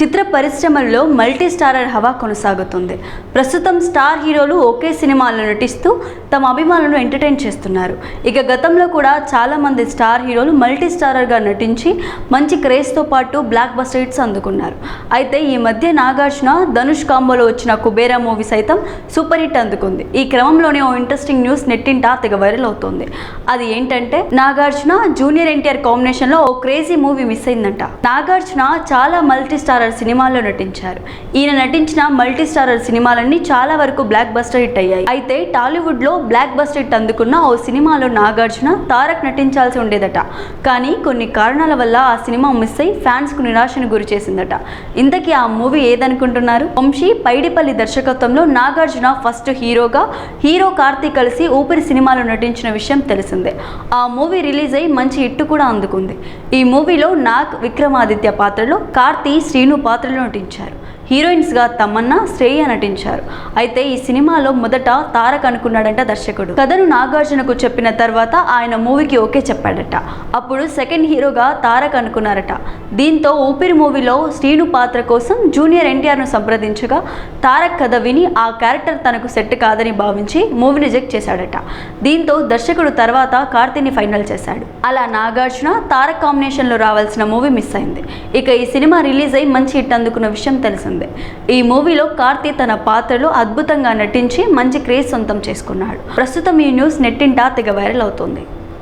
చిత్ర పరిశ్రమల్లో multi starrer హవా కొనసాగుతుంది. ప్రస్తుతం స్టార్ హీరోలు ఒకే సినిమాలో నటిస్తూ తమ అభిమానులను ఎంటర్టైన్ చేస్తున్నారు. ఇక గతంలో కూడా చాలా మంది స్టార్ హీరోలు మల్టీ స్టారర్గా నటించి మంచి క్రేజ్తో పాటు బ్లాక్ బస్టర్ హిట్స్ అందుకున్నారు. అయితే ఈ మధ్య నాగార్జున ధనుష్ కాంబోలో వచ్చిన కుబేరా మూవీ సైతం సూపర్ హిట్ అందుకుంది. ఈ క్రమంలోనే ఓ ఇంట్రెస్టింగ్ న్యూస్ నెట్టింటా తెగ వైరల్ అవుతుంది. అది ఏంటంటే నాగార్జున జూనియర్ ఎన్టీఆర్ కాంబినేషన్లో ఓ క్రేజీ మూవీ మిస్ అయిందంట. నాగార్జున చాలా మల్టీ స్టారర్ సినిమాల్లో నటించారు. ఈయన నటించిన మల్టీ స్టారర్ సినిమాలన్నీ చాలా వరకు బ్లాక్ బస్టర్ హిట్ అయ్యాయి. అయితే టాలీవుడ్లో బ్లాక్ బస్టర్ హిట్ అందుకున్న ఓ సినిమాలో నాగార్జున తారక్ నటించాల్సి ఉండేదట. కానీ కొన్ని కారణాల వల్ల ఆ సినిమా మిస్ అయి ఫ్యాన్స్కు నిరాశను గురి చేసిందట. ఇంతకీ ఆ మూవీ ఏదనుకుంటున్నారు? వంశీ పైడిపల్లి దర్శకత్వంలో నాగార్జున ఫస్ట్ హీరోగా హీరో కార్తీక్ కలిసి ఊపిరి సినిమాలో నటించిన విషయం తెలిసిందే. ఆ మూవీ రిలీజ్ అయి మంచి హిట్ కూడా అందుకుంది. ఈ మూవీలో నాగ్ విక్రమాదిత్య పాత్రలో కార్తీ శ్రీను పాత్రలో నటించారు. హీరోయిన్స్గా తమన్నా శ్రేయ నటించారు. అయితే ఈ సినిమాలో మొదట తారక్ అనుకున్నాడంట దర్శకుడు. కథను నాగార్జునకు చెప్పిన తర్వాత ఆయన మూవీకి ఓకే చెప్పాడట. అప్పుడు సెకండ్ హీరోగా తారక్ అనుకున్నారట. దీంతో ఊపిరి మూవీలో శ్రీను పాత్ర కోసం జూనియర్ ఎన్టీఆర్ను సంప్రదించగా తారక్ కథ విని ఆ క్యారెక్టర్ తనకు సెట్ కాదని భావించి మూవీ రిజెక్ట్ చేశాడట. దీంతో దర్శకుడు తర్వాత కార్తీని ఫైనల్ చేశాడు. అలా నాగార్జున తారక్ కాంబినేషన్లో రావాల్సిన మూవీ మిస్ అయింది. ఇక ఈ సినిమా రిలీజ్ అయి మంచి హిట్ అందుకున్న విషయం తెలిసింది. ఈ మూవీలో కార్తీ తన పాత్రలో అద్భుతంగా నటించి మంచి క్రేజ్ సొంతం చేసుకున్నాడు. ప్రస్తుతం ఈ న్యూస్ నెట్టింటా తెగ వైరల్ అవుతుంది.